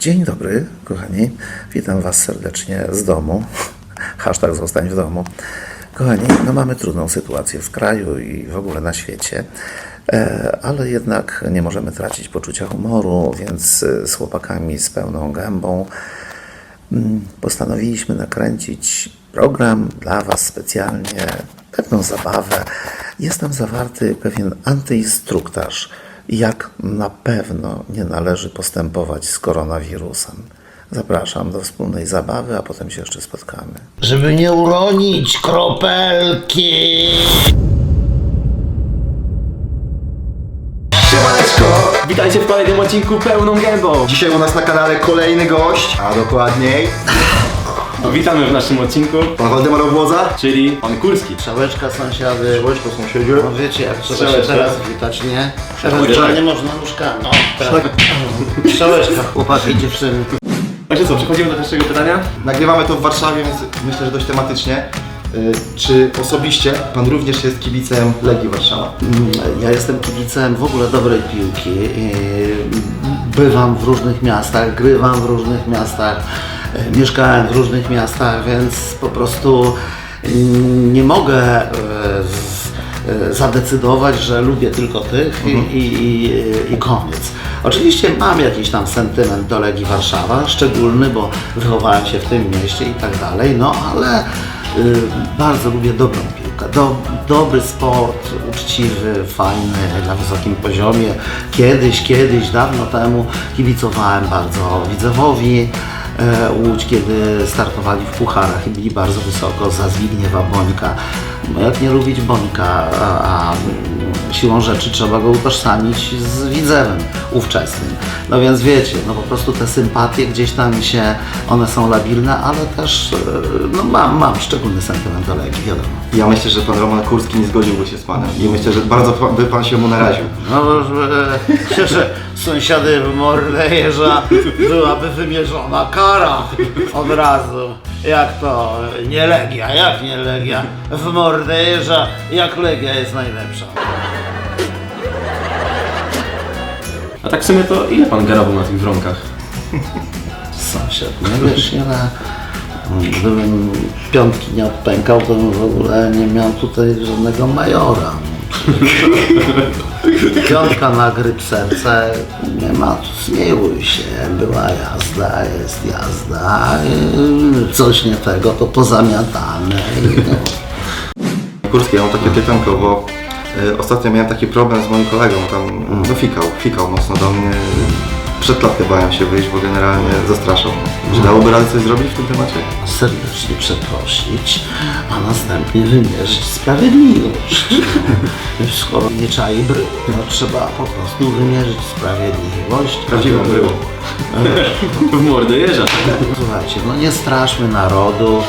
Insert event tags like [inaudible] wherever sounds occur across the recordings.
Dzień dobry, kochani. Witam Was serdecznie z domu. [laughs] Hashtag zostań w domu. Kochani, no mamy trudną sytuację w kraju i w ogóle na świecie, e, ale jednak nie możemy tracić poczucia humoru, więc e, z chłopakami z pełną gębą mm, postanowiliśmy nakręcić program dla Was specjalnie, pewną zabawę. Jest tam zawarty pewien antyinstruktaż, jak na pewno nie należy postępować z koronawirusem. Zapraszam do wspólnej zabawy, a potem się jeszcze spotkamy. żeby nie uronić kropelki. Siemaneczko! Witajcie w kolejnym odcinku pełną gębą. Dzisiaj u nas na kanale kolejny gość, a dokładniej Witamy w naszym odcinku, pan Waldemar Obłoza. czyli pan Kurski. Strzałeczka sąsiady. Strzałeczko sąsiedzie. No wiecie jak trzeba się Strzałeczka. teraz witać, nie? Strzałeczka. Ewentualnie można nóżkami. O, tak. Strzałeczka, chłopaki i dziewczyny. Także co, przechodzimy do pierwszego pytania. Nagrywamy to w Warszawie, więc myślę, że dość tematycznie. Y, Czy osobiście pan również jest kibicem Legii Warszawa? Mm, Ja jestem kibicem w ogóle dobrej piłki. Yy, Bywam w różnych miastach, grywam w różnych miastach, mieszkałem w różnych miastach, więc po prostu yy, nie mogę z- yy, zadecydować, że lubię tylko tych i, i, i, i koniec. Oczywiście mam jakiś tam sentyment do Legii Warszawa, szczególny, bo wychowałem się w tym mieście i tak dalej, no ale yy, bardzo lubię dobrą piłkę. Do, dobry sport, uczciwy, fajny, na wysokim poziomie. Kiedyś, kiedyś, dawno temu kibicowałem bardzo Widzewowi e, Łódź, kiedy startowali w pucharach i byli bardzo wysoko za Zbigniewa Bońka. No jak nie lubić Bońka, a siłą rzeczy trzeba go utożsamić z Widzewem ówczesnym. No więc wiecie, no po prostu te sympatie gdzieś tam się, one są labilne, ale też e, no mam, mam szczególny sentyment do Legii, wiadomo. Ja myślę, że pan Roman Kurski nie zgodziłby się z panem i myślę, że bardzo by pan się mu naraził. No, że, że sąsiady w mordę jeża byłaby wymierzona kara od razu. Jak to? Nie Legia, jak nie Legia? W mordę jeża, jak Legia jest najlepsza. A tak w sumie to ile pan garował na tych wronkach? Sąsiad, nie wiesz, ile... Gdybym piątki nie odpękał, to bym w ogóle nie miał tutaj żadnego majora. [laughs] Piątka na gryp serce, nie ma tu zmiłuj się, była jazda, jest jazda, coś nie tego, to pozamiatane. no. Kurski, ja mam takie pytanko, bo y, ostatnio miałem taki problem z moim kolegą, tam no fikał, fikał mocno do mnie. Przed bałem się wyjść, bo generalnie zastraszał. Czy dałoby radę coś zrobić w tym temacie? serdecznie przeprosić, a następnie wymierzyć sprawiedliwość. [laughs] Skoro nie czai bry, no trzeba po prostu wymierzyć sprawiedliwość. Prawdziwą bryłą. W mordę jeża. Słuchajcie, no nie straszmy narodu.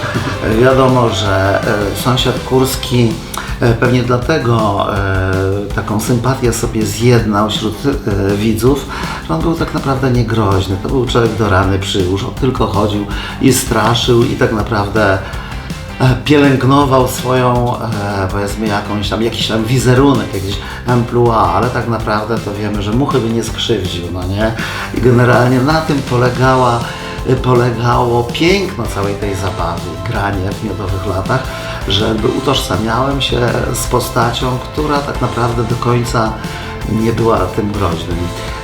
Wiadomo, że e, sąsiad Kurski e, pewnie dlatego e, taką sympatię sobie zjednał wśród widzów, że on był tak naprawdę niegroźny. To był człowiek do rany przyłóż. On tylko chodził i straszył i tak naprawdę pielęgnował swoją, e, powiedzmy, jakąś tam, jakiś tam wizerunek, jakiś emploi, ale tak naprawdę to wiemy, że muchy by nie skrzywdził, no nie? I generalnie na tym polegała, e, polegało piękno całej tej zabawy, granie w miodowych latach, żeby utożsamiałem się z postacią, która tak naprawdę do końca nie była tym groźnym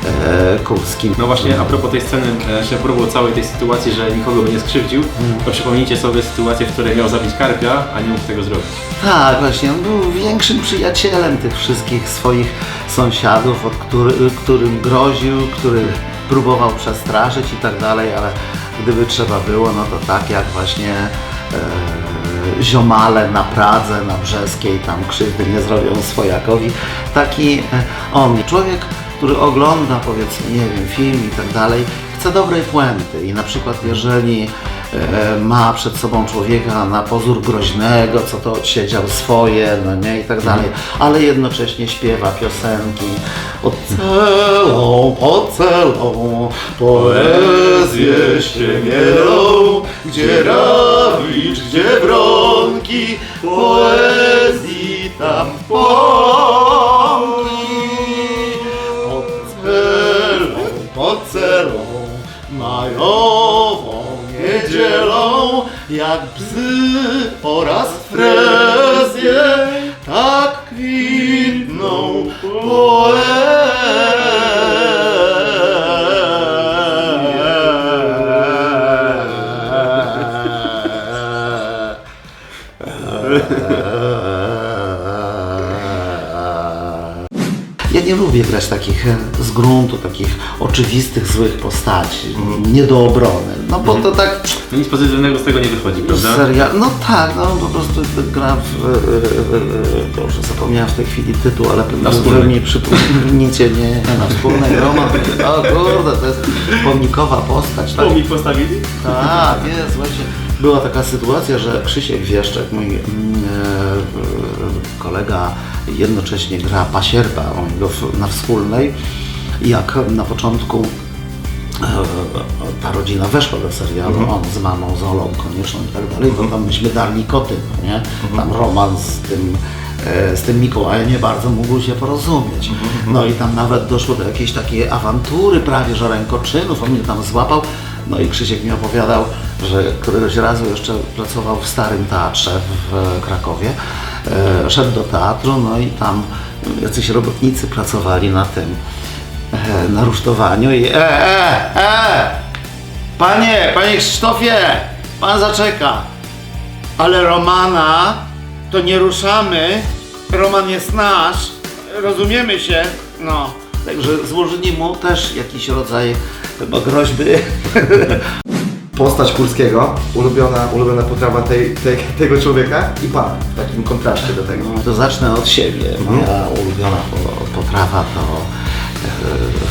e, Kurskim. No właśnie, a propos tej sceny, e, się propos całej tej sytuacji, że nikogo by nie skrzywdził, to przypomnijcie sobie sytuację, w której miał zabić karpia, a nie mógł tego zrobić. Tak, właśnie. On był większym przyjacielem tych wszystkich swoich sąsiadów, od który, którym groził, których próbował przestraszyć i tak dalej, ale gdyby trzeba było, no to tak jak właśnie ziomale na Pradze, na Brzeskiej, tam krzywdy nie zrobią swojakowi, taki e, on. Człowiek, który ogląda powiedzmy, nie wiem, film i tak dalej, chce dobrej puenty i na przykład jeżeli e, ma przed sobą człowieka na pozór groźnego, co to odsiedział swoje, no nie, i tak dalej, ale jednocześnie śpiewa piosenki. Pod celą, pod celą, poezję ściemielą, gdzie rawicz, gdzie bronki, poezji tam pąki, pod celą, pod niedzielą, jak bzy oraz frezje, tak kwitną Ja lubię grać takich z gruntu, takich oczywistych, złych postaci, nie do obrony. No bo to tak No nic pozytywnego z tego nie wychodzi, prawda? serial. No tak, no po prostu gra w. e, e, e, Boże, zapomniałem w tej chwili tytuł, ale Na wspólnej. mi przypomnicie, nie, nie, na wspólnej [laughs] Roman. O kurde, to jest pomnikowa postać. Tak? Pomnik postawili? Tak, jest właśnie. Była taka sytuacja, że Krzysiek Wieszczek, mój mm, e, kolega, jednocześnie gra pasierba na wspólnej. Jak na początku e, ta rodzina weszła do serialu, on z mamą, z Olą konieczną i tak dalej, to tam myśmy darli koty, no nie? Tam Roman z tym, e, z tym Mikołajem nie bardzo mógł się porozumieć. No i tam nawet doszło do jakiejś takiej awantury prawie, że rękoczynów, on mnie tam złapał. No i Krzysiek mi opowiadał, że któregoś razu jeszcze pracował w Starym Teatrze w Krakowie. E, szedł do teatru, no i tam jacyś robotnicy pracowali na tym, e, na rusztowaniu i e, e, e, panie, panie Krzysztofie, pan zaczeka, ale Romana to nie ruszamy, Roman jest nasz, rozumiemy się, no. Także złożyli mu też jakiś rodzaj chyba groźby. [laughs] Postać Kurskiego, ulubiona, ulubiona potrawa tej, tej, tego człowieka i pan w takim kontraście do tego. To zacznę od siebie. Moja ulubiona po- potrawa to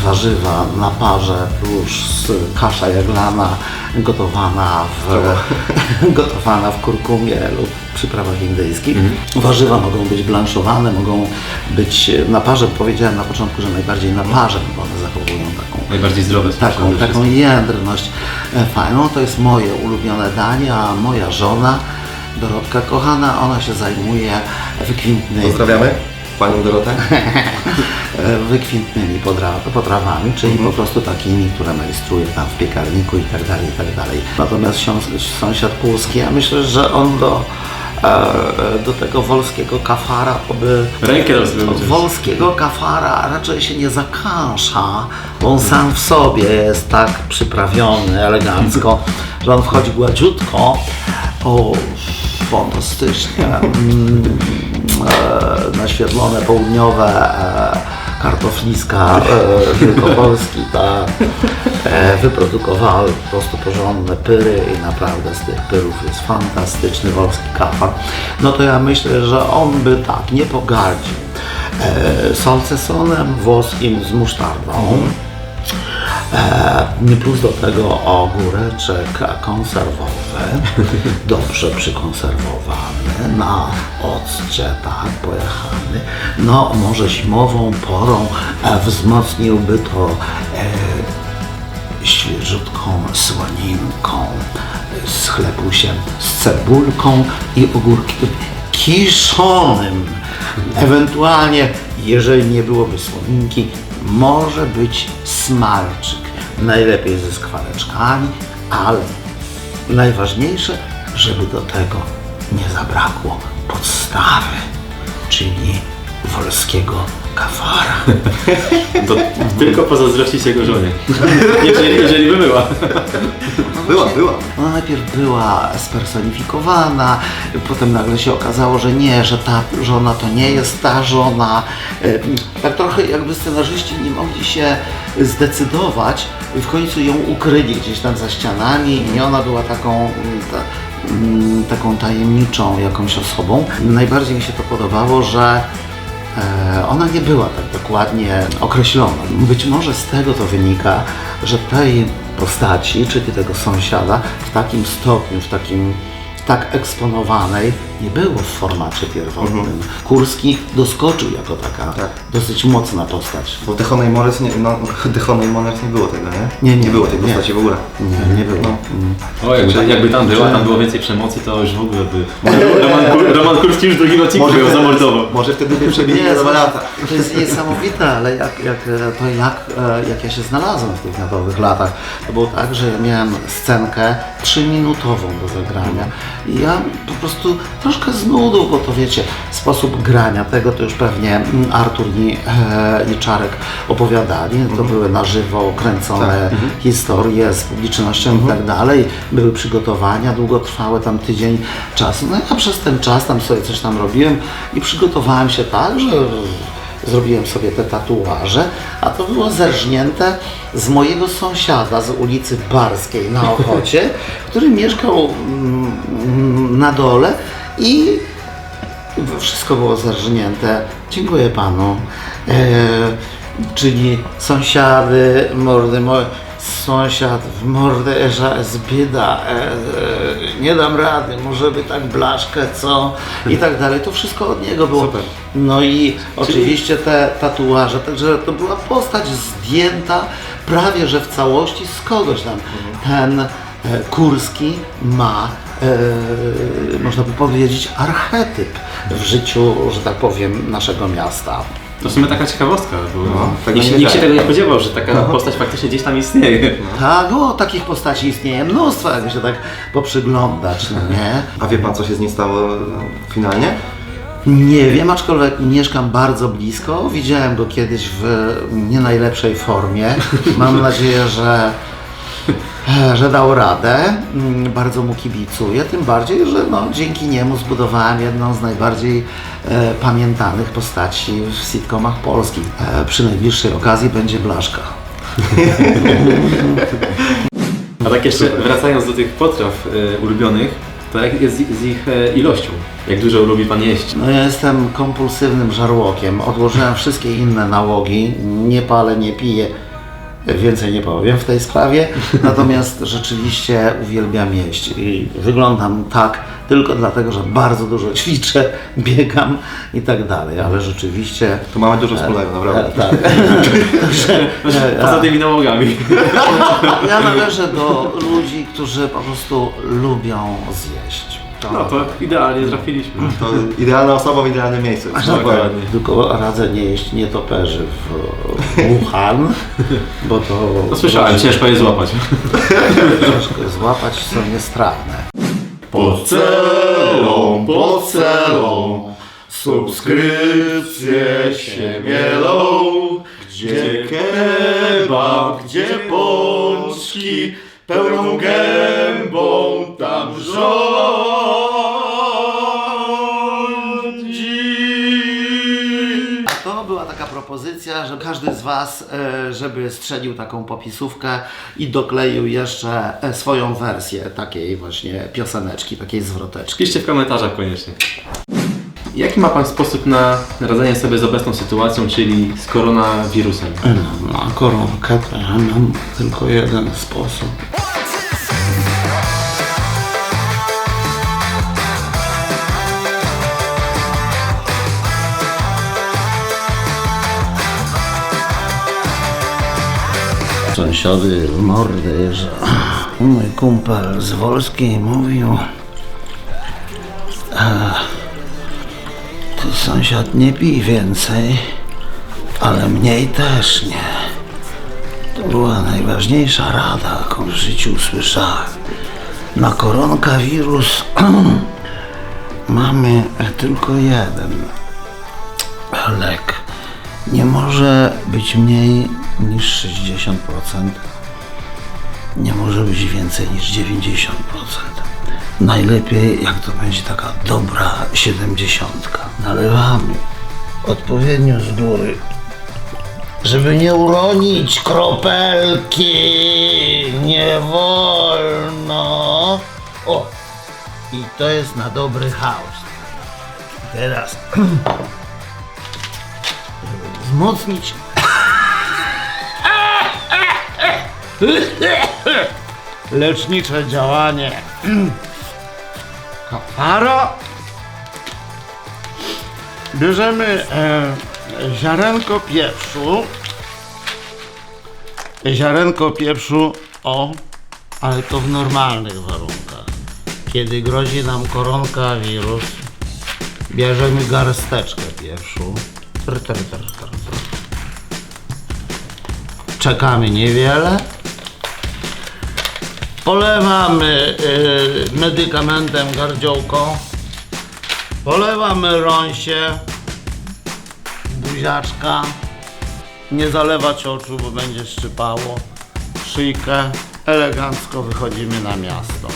warzywa na parze plus kasza jaglana gotowana w, [laughs] gotowana w kurkumie lub przyprawach indyjskich. Warzywa mogą być blanszowane, mogą być na parze. Powiedziałem na początku, że najbardziej na parze, bo one zachowują taką Najbardziej zdrowe taką, taką jędrność e, fajną. To jest moje ulubione danie, a moja żona, Dorotka kochana, ona się zajmuje wykwintnymi, Pozdrawiamy panią Dorotę. [laughs] wykwintnymi potrawami, czyli po prostu takimi, które majstruje tam w piekarniku i tak dalej, i tak dalej. Natomiast sąsiad Pulski, ja myślę, że on do, e, do tego wolskiego kafara by Rękę. Wolskiego kafara raczej się nie zakańsza, bo on sam w sobie jest tak przyprawiony elegancko, [laughs] że on wchodzi gładziutko. O, fantastycznie. Mm, e, naświetlone południowe e, kartofliska e, [laughs] Wielkopolski tak, e, wyprodukowały po prostu porządne pyry i naprawdę z tych pyrów jest fantastyczny wolski kafar. No to ja myślę, że on by tak nie pogardził e, salcesonem włoskim z musztardą. E, plus do tego ogóreczek konserwowy, [laughs] dobrze przykonserwowany, na occie, tak, pojechany. No, może zimową porą e, wzmocniłby to e, świeżutką słoninką z chlebusiem, z cebulką i ogórkiem kiszonym. Ewentualnie, jeżeli nie byłoby słoninki, może być smalczyk. Najlepiej ze skwareczkami, ale najważniejsze, żeby do tego nie zabrakło podstawy, czyli wolskiego kafara. To tylko pozazdrościć jego żonie. Jeżeli, jeżeli by była. Była, była. Ona najpierw była spersonifikowana, potem nagle się okazało, że nie, że ta żona to nie jest ta żona. E, Tak trochę jakby scenarzyści nie mogli się zdecydować, w końcu ją ukryli gdzieś tam za ścianami i ona była taką, mm, ta, taką tajemniczą jakąś osobą. Najbardziej mi się to podobało, że Ona nie była tak dokładnie określona. Być może z tego to wynika, że tej postaci, czyli tego sąsiada, w takim stopniu, w takim tak eksponowanej nie było w formacie pierwotnym. Kurski doskoczył jako taka Tak. dosyć mocna postać. Bo w The Honey Morris nie, no, The Honey Morris nie było tego, nie? Nie, nie, było tej nie. postaci w ogóle. Nie, nie było. No. O, jakby, jakby tam była, tam było więcej przemocy, to już w ogóle by... [laughs] Roman, Roman Kurski już w drugim odcinku ją zamordował. może wtedy by przebili Nie, dwa lata. to jest niesamowite, ale jak, jak, e, to jak, e, jak ja się znalazłem w tych miodowych latach, to było tak, że ja miałem scenkę trzyminutową do zagrania i ja po prostu troszkę z nudu, bo to wiecie, sposób grania tego to już pewnie mm, Artur i, e, i Czarek opowiadali, to były na żywo kręcone historie z publicznością i tak dalej, były przygotowania długotrwałe, tam tydzień czasu, no ja przez ten czas tam sobie coś tam robiłem i przygotowałem się tak, że zrobiłem sobie te tatuaże, a to było zerżnięte z mojego sąsiada z ulicy Barskiej na Ochocie, który mieszkał mm, na dole i wszystko było zerżnięte. Dziękuję panu. E, czyli sąsiady, mordy moje. Sąsiad w mordę że jest bieda, e, e, nie dam rady, może by tak blaszkę, co? I tak dalej. To wszystko od niego było. Super. No i oczywiście te tatuaże, także to była postać zdjęta prawie że w całości z kogoś tam. Ten e, Kurski ma, można by powiedzieć, archetyp w życiu, że tak powiem, naszego miasta. To w sumie taka ciekawostka, bo No, tego nikt, nie nikt się tego nie spodziewał, że taka postać faktycznie gdzieś tam istnieje. Tak, o, takich postaci istnieje mnóstwo, jakby się tak poprzyglądać, no nie? A wie pan, co się z nim stało e, finalnie? Nie wiem, aczkolwiek mieszkam bardzo blisko. Widziałem go kiedyś w nie najlepszej formie. Mam nadzieję, że, [laughs] że dał radę. Mm, Bardzo mu kibicuję, tym bardziej, że no, dzięki niemu zbudowałem jedną z najbardziej e, pamiętanych postaci w sitcomach polskich. E, przy najbliższej okazji będzie Blaszka. [laughs] A tak jeszcze wracając do tych potraw e, ulubionych, to jak jest z, z ich e, ilością? Jak dużo lubi Pan jeść? No ja jestem kompulsywnym żarłokiem. Odłożyłem wszystkie inne nałogi. Nie palę, nie piję. Więcej nie powiem w tej sprawie. Natomiast [laughs] rzeczywiście uwielbiam jeść i wyglądam tak tylko dlatego, że bardzo dużo ćwiczę, [laughs] biegam i tak dalej, ale rzeczywiście To mamy dużo wspólnego, e, naprawdę. tak. [laughs] Także, e, Poza tymi nałogami. ja należę do ludzi, którzy po prostu lubią zjeść. To- No to idealnie trafiliśmy. To idealna osoba w idealnym miejscu. Dokładnie. Tylko radzę nie jeść nietoperzy w Wuhan, [laughs] bo to No słyszałem, ciężko je złapać. ciężko złapać, są niestrawne. Pod celą, pod celą, subskrypcje się mielą, gdzie kebab, gdzie pączki, pełną gębą tam rządzi. Propozycja, że każdy z Was, e, żeby strzelił taką popisówkę i dokleił jeszcze e, swoją wersję takiej właśnie pioseneczki, takiej zwroteczki. Piszcie w komentarzach koniecznie. Jaki ma Pan sposób na radzenie sobie z obecną sytuacją, czyli z koronawirusem? Na koronkę to ja mam tylko jeden sposób. Sąsiady mordy, że mój kumpel z Wolskiej mówił "E, ty sąsiad nie pij więcej, ale mniej też nie. To była najważniejsza rada, jaką w życiu usłyszałem. Na koronawirus [clears throat] mamy tylko jeden lek. Nie może być mniej niż 60%. Nie może być więcej niż 90%. Najlepiej, jak to będzie taka dobra 70. Nalewamy odpowiednio z góry żeby nie uronić kropelki. Nie wolno. O, i to jest na dobry chaos. Teraz, [clears throat] żeby wzmocnić. Lecznicze działanie. Kapara. Bierzemy e, ziarenko pieprzu. Ziarenko pieprzu, o, ale to w normalnych warunkach. Kiedy grozi nam koronawirus, bierzemy garsteczkę pieprzu. Tr, tr, tr, tr, tr. Czekamy niewiele. Polewamy y, medykamentem gardziołką. Polewamy rąsie, buziaczka. Nie zalewać oczu, bo będzie szczypało. Szyjkę. Elegancko wychodzimy na miasto.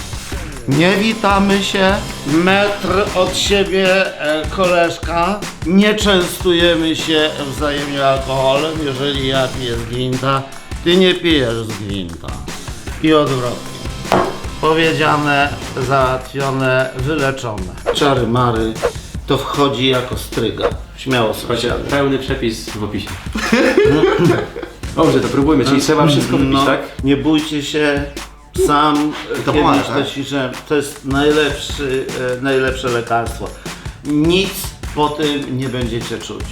Nie witamy się. Metr od siebie e, koleżka. Nie częstujemy się wzajemnie alkoholem. Jeżeli ja piję z gwinta, ty nie pijesz z gwinta. I odwrotnie. Powiedziane, załatwione, wyleczone. Czary mary to wchodzi jako stryga. Śmiało Słuchajcie, sąsiady. pełny przepis w opisie. [laughs] Dobrze, to próbujmy, czyli trzeba wszystko wypić, No, tak? Nie bójcie się. Sam To kiedyś pomaga, to tak? ćwiczyłem. To jest najlepszy, e, najlepsze lekarstwo. Nic po tym nie będziecie czuć.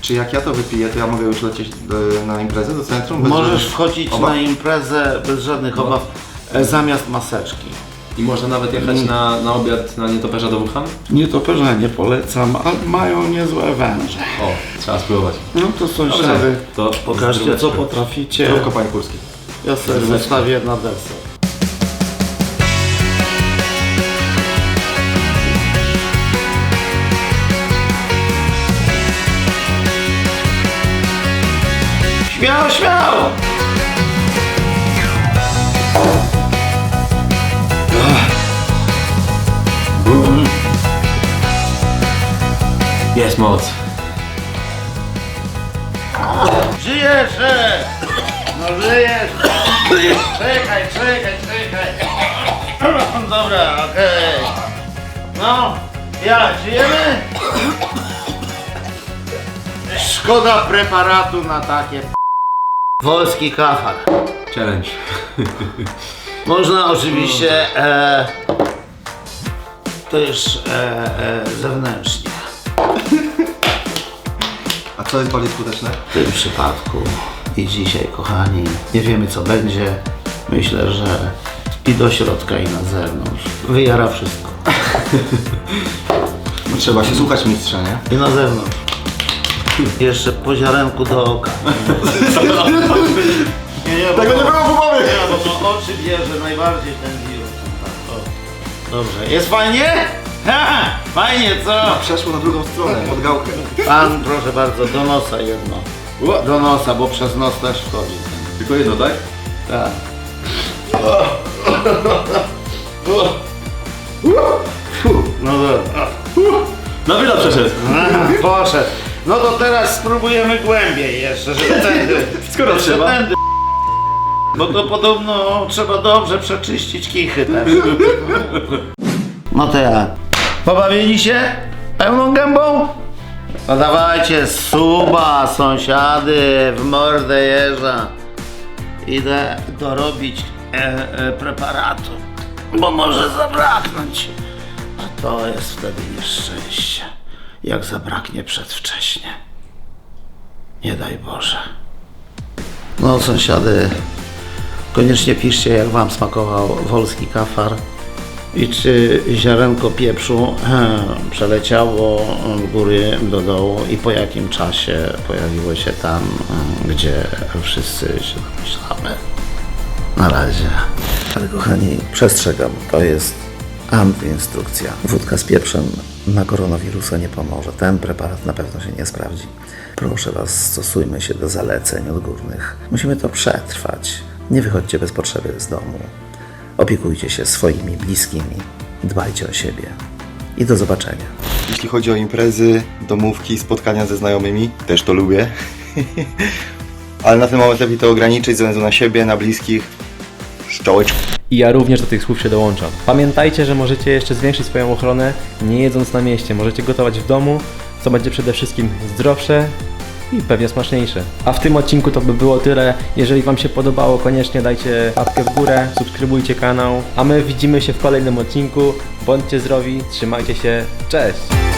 Czy jak ja to wypiję, to ja mogę już lecieć do, na imprezę, do centrum? bez Możesz żadnych wchodzić obaw? na imprezę bez żadnych obaw, e, zamiast maseczki. I można nawet jechać na, na obiad na nietoperza do Wuhan? Nietoperze nie polecam, ale mają niezłe węże. O, trzeba spróbować. No to sąsiady, To pokażcie co potraficie. Zdrówko Panie Kurski. Ja sobie zostawię na deser. Śmiało, śmiało! Jest moc. Żyjesz! e! No żyjesz! Czekaj, czekaj, czekaj! [clears throat] Dobra, okej. No, jak, żyjemy? Szkoda preparatu na takie p- Wolski kafar. Challenge. Można oczywiście e, też e, e, zewnętrznie. Co jest bardziej skuteczne? W tym przypadku i dzisiaj, kochani, nie wiemy co będzie. Myślę, że i do środka, i na zewnątrz. Wyjara wszystko. [laughs] Trzeba się słuchać mistrza, nie? I na zewnątrz. Jeszcze po ziarenku do oka. [laughs] Nie, nie, bo, Tego nie było w głowie! nie, bo to oczy bierze najbardziej ten wirus. Dobrze. Jest fajnie? Ha, fajnie, co? Przeszło na drugą stronę, pod gałkę. Pan, proszę bardzo, do nosa jedno. Do nosa, bo przez nos też wchodzi. Tylko jedno, tak? Tak. No dobra. Na wylot przeszedł. Aha, Poszedł. No to teraz spróbujemy głębiej jeszcze, żeby tędy. [laughs] Skoro jeszcze trzeba. Tędy. Bo to podobno trzeba dobrze przeczyścić kichy też. No to ja. Pobawili się? Pełną gębą? No dawajcie, suba, sąsiady, w mordę jeża. Idę dorobić e, e, preparatu, bo może zabraknąć. A to jest wtedy nieszczęście, jak zabraknie przedwcześnie. Nie daj Boże. No sąsiady, koniecznie piszcie jak Wam smakował wolski kafar i czy ziarenko pieprzu hmm, przeleciało w góry do dołu i po jakim czasie pojawiło się tam, hmm, gdzie wszyscy się domyślamy. Na razie. Ale kochani, przestrzegam, to jest antyinstrukcja. Wódka z pieprzem na koronawirusa nie pomoże. Ten preparat na pewno się nie sprawdzi. Proszę Was, stosujmy się do zaleceń odgórnych. Musimy to przetrwać. Nie wychodźcie bez potrzeby z domu. Opiekujcie się swoimi bliskimi. Dbajcie o siebie. I do zobaczenia. Jeśli chodzi o imprezy, domówki, spotkania ze znajomymi, też to lubię. [laughs] Ale na ten moment lepiej to ograniczyć ze względu na siebie, na bliskich. Szczołeczkę. I ja również do tych słów się dołączam. Pamiętajcie, że możecie jeszcze zwiększyć swoją ochronę nie jedząc na mieście. Możecie gotować w domu, co będzie przede wszystkim zdrowsze i pewnie smaczniejsze. A w tym odcinku to by było tyle. Jeżeli Wam się podobało, koniecznie dajcie łapkę w górę, subskrybujcie kanał, a my widzimy się w kolejnym odcinku. Bądźcie zdrowi, trzymajcie się, cześć!